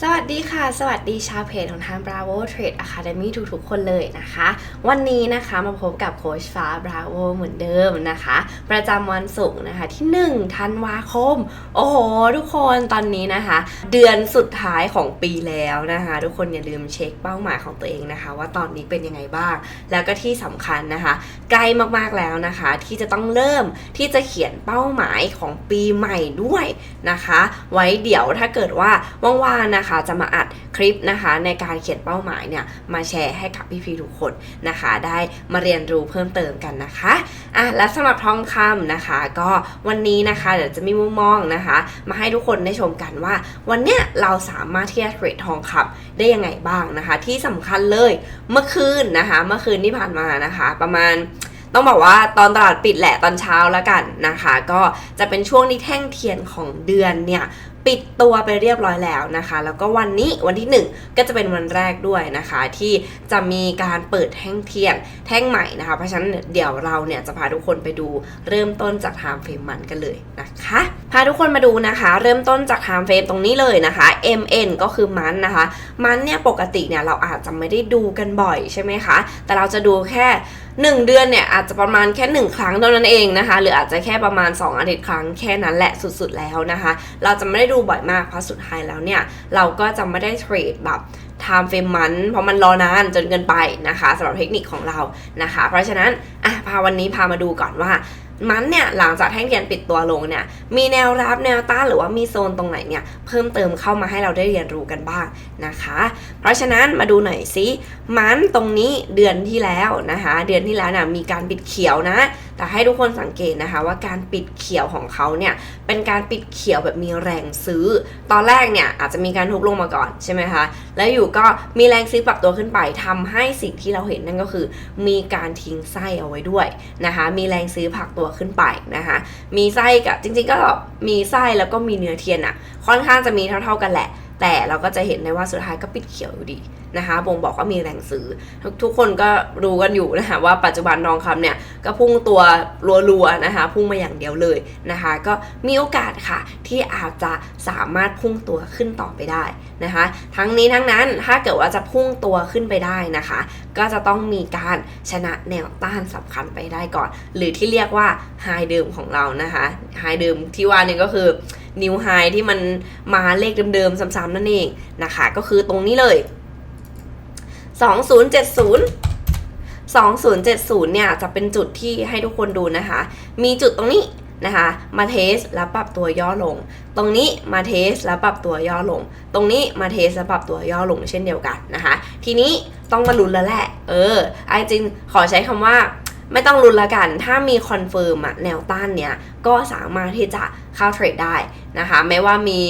สวั สดีค่ะ สวัสดีชาวเพจของทาง Bravo Trade Academy ทุกๆ คนเลยนะคะ วันนี้นะคะมาพบกับโค้ชฟ้า Bravo เหมือนเดิมนะคะ ประจำวันศุกร์นะคะที่ 1 ธันวาคม โอ้โห ทุกคนตอนนี้นะคะ เดือนสุดท้ายของปีแล้วนะคะ ทุกคนอย่าลืมเช็คเป้าหมายของตัวเองนะคะ ว่าตอนนี้เป็นยังไงบ้าง แล้วก็ที่สำคัญนะคะ ใกล้มากๆแล้วนะคะ ที่จะต้องเริ่มที่จะเขียนเป้าหมายของปีใหม่ด้วยนะคะ ไว้เดี๋ยวถ้าเกิดว่าว่างๆนะคะจะมาอัดคลิปนะคะในการเขียนเป้าหมายเนี่ยมาแชร์ให้กับพี่ๆทุกคนนะคะ ได้มาเรียนรู้เพิ่มเติมกันนะคะอะและสำหรับทองคำนะคะ ก็วันนี้นะคะเดี๋ยวจะมีมุมมองนะคะ มาให้ทุกคนได้ชมกันว่า วันเนี้ยเราสามารถที่จะเทรดทองคำได้ยังไงบ้างนะคะ ที่สำคัญเลยเมื่อคืนนะคะ เมื่อคืนที่ผ่านมานะคะ ประมาณ ต้องบอกว่าตอนตลาดปิดแหละตอนเช้าแล้วกันนะคะ ก็จะเป็นช่วงที่แท่งเทียนของเดือนเนี่ยปิดตัวไปเรียบร้อยแล้วนะคะ แล้วก็วันนี้วันที่ 1 ก็จะเป็นวันแรกด้วยนะคะ ที่จะมีการเปิดแท่งเทียนแท่งใหม่นะคะ เพราะฉะนั้นเดี๋ยวเราเนี่ยจะพาทุกคนไปดูเริ่มต้นจากไทม์เฟรมมันกันเลยนะคะ พาทุกคนมาดูนะคะ เริ่มต้นจากไทม์เฟรมตรงนี้เลยนะคะ MN ก็คือมันนะคะ มันเนี่ยปกติเนี่ยเราอาจจะไม่ได้ดูกันบ่อยใช่ไหมคะ แต่เราจะดูแค่ 1 เดือนเนี่ยอาจจะประมาณแค่ 1 ครั้งเท่านั้นเองนะคะ หรืออาจจะแค่ประมาณ 2 อาทิตย์ครั้งแค่นั้นแหละสุดๆแล้วนะคะ เราจะไม่ได้ดูบ่อยมากเพราะสุดท้ายแล้วเนี่ยเราก็จะไม่ได้เทรดแบบ time frame มันเพราะมันรอนานจนเกินไปนะคะสำหรับเทคนิคของเรานะคะ เพราะฉะนั้นอะพาวันนี้พามาดูก่อนว่า มันเนี่ยหลังจากแท่งเทียนปิดตัวลงเนี่ยมีแนวรับแนวต้านหรือว่ามีโซนตรงไหนเนี่ยเพิ่มเติมเข้ามาให้เราได้เรียนรู้กันบ้างนะคะ เพราะฉะนั้นมาดูหน่อยสิมันตรงนี้เดือนที่แล้วนะคะ เดือนที่แล้วน่ะมีการปิดเขียวนะ แต่ให้ทุกคนสังเกตนะคะว่าการปิดเขียวของเขาเนี่ยเป็นการปิดเขียวแบบมีแรงซื้อ ตอนแรกเนี่ยอาจจะมีการทุบลงมาก่อนใช่ไหมคะแล้วอยู่ก็มีแรงซื้อปรับตัวขึ้นไปทำให้สิ่งที่เราเห็นนั่นก็คือ มีการทิ้งไส้เอาไว้ด้วยนะคะมีแรงซื้อผลักตัวขึ้นไปนะคะมีไส้กับจริงๆก็มีไส้แล้วก็มีเนื้อเทียนอะค่อนข้างจะมีเท่า ๆกันแหละ แต่เราก็จะเห็นได้ว่าสุดท้ายก็ปิดเขียวอยู่ดีนะคะบ่งบอกว่ามีแรงซื้อทุกทุกคนก็รู้กันอยู่นะคะว่าปัจจุบันทองคำเนี่ยก็พุ่งตัวรัวๆนะคะพุ่งมาอย่างเดียวเลยนะคะ ก็มีโอกาสค่ะที่อาจจะสามารถพุ่งตัวขึ้นต่อไปได้นะคะ ทั้งนี้ทั้งนั้นถ้าเกิดว่าจะพุ่งตัวขึ้นไปได้นะคะ ก็จะต้องมีการชนะแนวต้านสำคัญไปได้ก่อน หรือที่เรียกว่าไฮเดิมของเรานะคะไฮเดิมที่ว่านี่ก็คือนิวไฮที่มันมาเลขเดิมๆซ้ำๆนั่นเองนะคะ ก็คือตรงนี้เลย 2070 2070 เนี่ยจะเป็นจุดที่ให้ทุกคนดูนะคะ มีจุดตรงนี้นะคะมาเทสแล้วปรับตัวย่อลง ตรงนี้มาเทสแล้วปรับตัวย่อลง ตรงนี้มาเทสแล้วปรับตัวย่อลงเช่นเดียวกันนะคะ ทีนี้ต้องมาลุ้นแล้วแหละ เออไอจริงขอใช้คำว่า ไม่ต้องลุ้นละกัน ถ้ามีคอนเฟิร์มอะแนวต้านเนี้ยก็สามารถที่จะเข้าเทรดได้นะคะ ไม่ว่ามี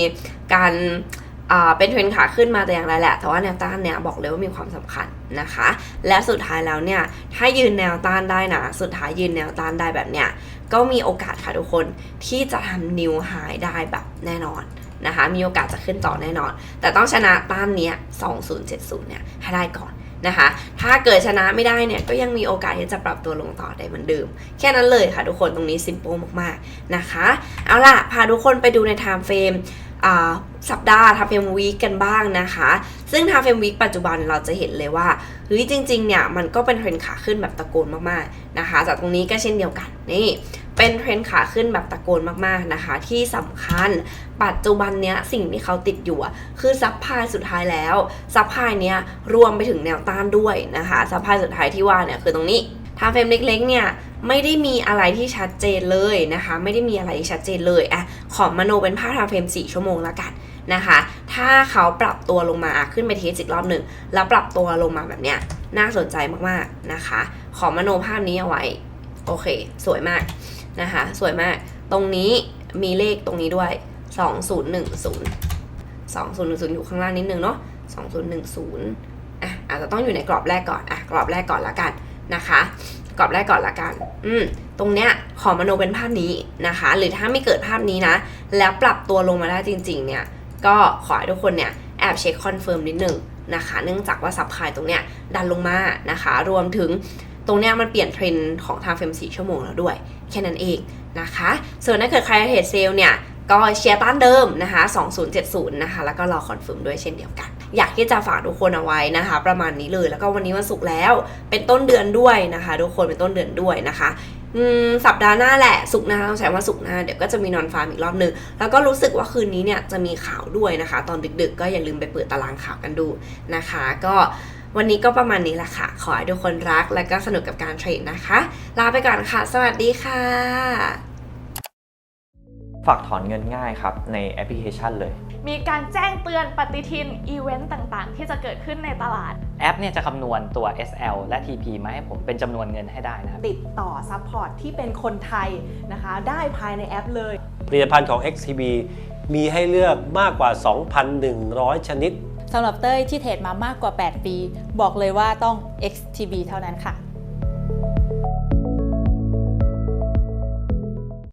การเป็นเทรนขาขึ้นมาแต่อย่างไรแหละ แต่ว่าแนวต้านเนี่ยบอกเลยว่ามีความสำคัญนะคะ และสุดท้ายแล้วเนี่ยถ้ายืนแนวต้านได้นะ สุดท้ายยืนแนวต้านได้แบบเนี้ยก็มีโอกาสค่ะทุกคนที่จะทำนิวไฮได้แบบแน่นอนนะคะ มีโอกาสจะขึ้นต่อแน่นอน แต่ต้องชนะต้านเนี้ย2070เนี่ยให้ได้ก่อน นะคะ ถ้าเกิดชนะไม่ได้เนี่ยก็ยังมีโอกาสที่จะปรับตัวลงต่อได้เหมือนเดิม แค่นั้นเลยค่ะทุกคนตรงนี้ซิม p ป e มากๆนะคะ เอาล่ะ พาทุกคนไปดูใน time frame อ่าสัปดาห์ทำเฟรมวีคกันบ้างนะคะ ซึ่งทำเฟรมวีคปัจจุบันเราจะเห็นเลยว่าเฮ้ยจริงๆเนี่ยมันก็เป็นเทรนขาขึ้นแบบตะโกนมากๆนะคะ จากตรงนี้ก็เช่นเดียวกันนี่ เป็นเทรนขาขึ้นแบบตะโกนมากๆนะคะ ที่สำคัญปัจจุบันเนี้ยสิ่งที่เขาติดอยู่คือซับพลายสุดท้ายแล้วซับพลายเนี้ยรวมไปถึงแนวต้านด้วยนะคะซับพลายสุดท้ายที่ว่าเนี่ยคือตรงนี้ทำเฟรมเล็กๆเนี่ยไม่ได้มีอะไรที่ชัดเจนเลยนะคะ ไม่ได้มีอะไรที่ชัดเจนเลยอะขอมโนเป็นภาพทำเฟรม 4 ชั่วโมงแล้วกันนะคะ ถ้าเขาปรับตัวลงมาขึ้นไปเทสอีกรอบหนึ่งแล้วปรับตัวลงมาแบบเนี้ยน่าสนใจมากๆนะคะ ขอมโนภาพนี้เอาไว้ โอเค สวยมาก นะคะ สวยมาก ตรงนี้มีเลขตรงนี้ด้วย 2010 2010 อยู่ข้างล่างนิดนึงเนาะ2010 อะอาจจะต้องอยู่ในกรอบแรกก่อน อะ กรอบแรกก่อนละกันนะคะ กรอบแรกก่อนละกัน อืม ตรงเนี้ยขอมโนเป็นภาพนี้นะคะ หรือถ้าไม่เกิดภาพนี้นะ แล้วปรับตัวลงมาได้จริง ๆ เนี่ย ก็ขอให้ทุกคนเนี่ยแอบเช็คคอนเฟิร์มนิดหนึ่งนะคะ เนื่องจากว่าซับไพตรงเนี้ยดันลงมานะคะ รวมถึง ตรงเนี้ยมันเปลี่ยนเทรนด์ของทางเฟรม4ชั่วโมงแล้วด้วย แค่นั้นเองนะคะ ส่วนถ้าเกิดใครเทรดเซลเนี่ยก็เชียร์ต้านเดิมนะคะ 2070 นะคะ แล้วก็รอคอนเฟิร์มด้วยเช่นเดียวกัน อยากที่จะฝากทุกคนเอาไว้นะคะ ประมาณนี้เลย แล้วก็วันนี้วันศุกร์แล้ว เป็นต้นเดือนด้วยนะคะ ทุกคนเป็นต้นเดือนด้วยนะคะสัปดาห์หน้าแหละสุกร์หน้าต้องใช้ว่าสุกร์หน้าเดี๋ยวก็จะมีนอนฟาร์มอีกรอบหนึ่งแล้วก็รู้สึกว่าคืนนี้เนี่ยจะมีข่าวด้วยนะคะ ตอนดึกๆ ก็อย่าลืมไปเปิดตารางข่าวกันดูนะคะ ก็ วันนี้ก็ประมาณนี้แหละค่ะ ขอให้ทุกคนรักและก็สนุกกับการเทรดนะคะ ลาไปก่อนค่ะ สวัสดีค่ะ ฝากถอนเงินง่ายครับ ในแอปพลิเคชันเลย มีการแจ้งเตือนปฏิทินอีเวนต์ต่างๆ ที่จะเกิดขึ้นในตลาด แอปเนี่ยจะคำนวณตัว SL และ TP มาให้ผมเป็นจำนวนเงินให้ได้นะครับติดต่อซัพพอร์ตที่เป็นคนไทยนะคะ ได้ภายในแอปเลย ผลิตภัณฑ์ของ XTB มีให้เลือกมากกว่า 2,100 ชนิด สำหรับเต้ยที่เทรดมามากกว่า 8 ปี บอกเลยว่าต้อง XTB เท่านั้นค่ะ